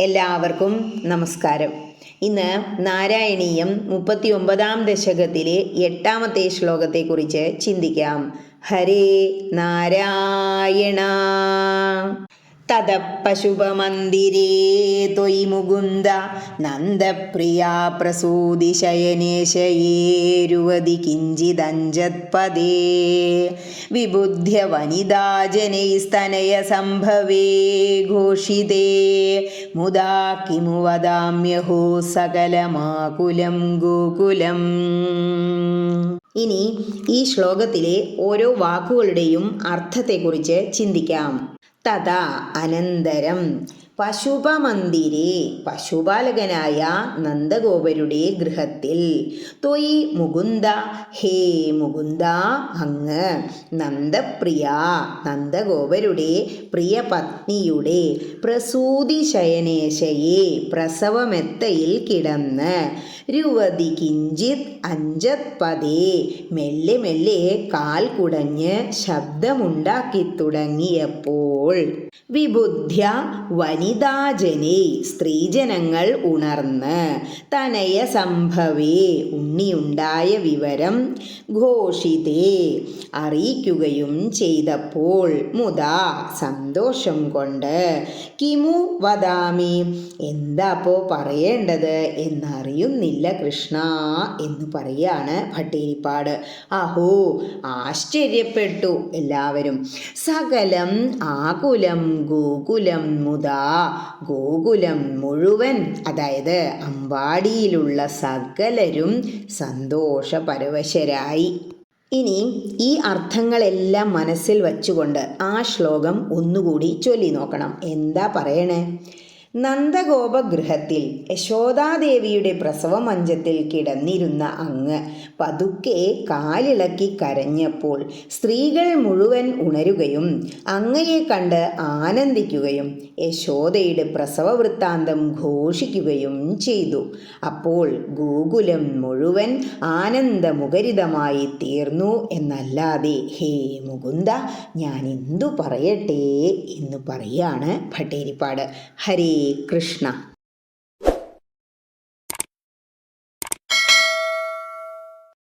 എല്ലാവർക്കും നമസ്കാരം. ഇന്ന് നാരായണീയം മുപ്പത്തി ഒമ്പതാം ദശകത്തിലെ എട്ടാമത്തെ ശ്ലോകത്തെ കുറിച്ച് ചിന്തിക്കാം. ഹരേ നാരായണ. തത പശുപമന്ദിരേ ത്വയി മുകുന്ദ നന്ദപ്രിയാ പ്രസൂതി ശയനേശയേരുവതി കിഞ്ചിദഞ്ജത്പദേ വിബുദ്ധ്യ വനിതാജനൈസ്തനയ സംഭവേ ഘോഷിതേ. മുദാ കിമു വദാമ്യഹോ സകലമാകുലം ഗോകുലം. ഇനി ഈ ശ്ലോകത്തിലെ ഓരോ വാക്കുകളുടെയും അർത്ഥത്തെക്കുറിച്ച് ചിന്തിക്കാം. തഥാ അനന്തരം പശുപമന്ദിരേ പശുപാലകനായ നന്ദഗോപരുടെ ഗൃഹത്തിൽ. തൊയ് മുകുന്ദ ഹേ മുകുന്ദ അങ്ങ്. നന്ദപ്രിയ നന്ദഗോപരുടെ പ്രിയ പത്നിയുടെ പ്രസൂതി ശയനേശയെ പ്രസവമെത്തയിൽ കിടന്ന്. രുവതി കിഞ്ചിത് അഞ്ചത് പതേ മെല്ലെ മെല്ലെ കാൽ കുടഞ്ഞ് ശബ്ദമുണ്ടാക്കി തുടങ്ങിയപ്പോൾ വിബുദ്ധ്യ വനിതാജനെ സ്ത്രീജനങ്ങൾ ഉണർന്ന് തനയ സംഭവേ ഉണ്ണിയുണ്ടായ വിവരം ഘോഷിതേ അറിയിക്കുകയും ചെയ്തപ്പോൾ മുതാ സന്തോഷം കൊണ്ട് കിമു വദാമി എന്താപ്പോ പറയേണ്ടത്? എന്നറിയുന്നില്ല കൃഷ്ണ എന്ന് പറയാണ് ഭട്ടേരിപ്പാട് അഹോ ആശ്ചര്യപ്പെട്ടു എല്ലാവരും. സകലം ആകുലം ഗോകുലം മുതാ ഗോകുലം മുഴുവൻ അതായത് അമ്പാടിയിലുള്ള സകലരും സന്തോഷപരവശരായി. ഇനി ഈ അർത്ഥങ്ങളെല്ലാം മനസ്സിൽ വച്ചുകൊണ്ട് ആ ശ്ലോകം ഒന്നുകൂടി ചൊല്ലി നോക്കണം. എന്താ പറയണേ? നന്ദഗോപഗൃഹത്തിൽ യശോദാദേവിയുടെ പ്രസവമഞ്ചത്തിൽ കിടന്നിരുന്ന അങ്ങ് പതുക്കെ കാലിളക്കി കരഞ്ഞപ്പോൾ സ്ത്രീകൾ മുഴുവൻ ഉണരുകയും അങ്ങയെ കണ്ട് ആനന്ദിക്കുകയും യശോദയുടെ പ്രസവ വൃത്താന്തം ഘോഷിക്കുകയും ചെയ്തു. അപ്പോൾ ഗോകുലം മുഴുവൻ ആനന്ദമുഖരിതമായി തീർന്നു എന്നല്ലാതെ ഹേ മുകുന്ദ ഞാൻ എന്തു പറയട്ടെ? എന്ന് പറയാണ് ഭട്ടേരിപ്പാട്. ഹരേ കൃഷ്ണ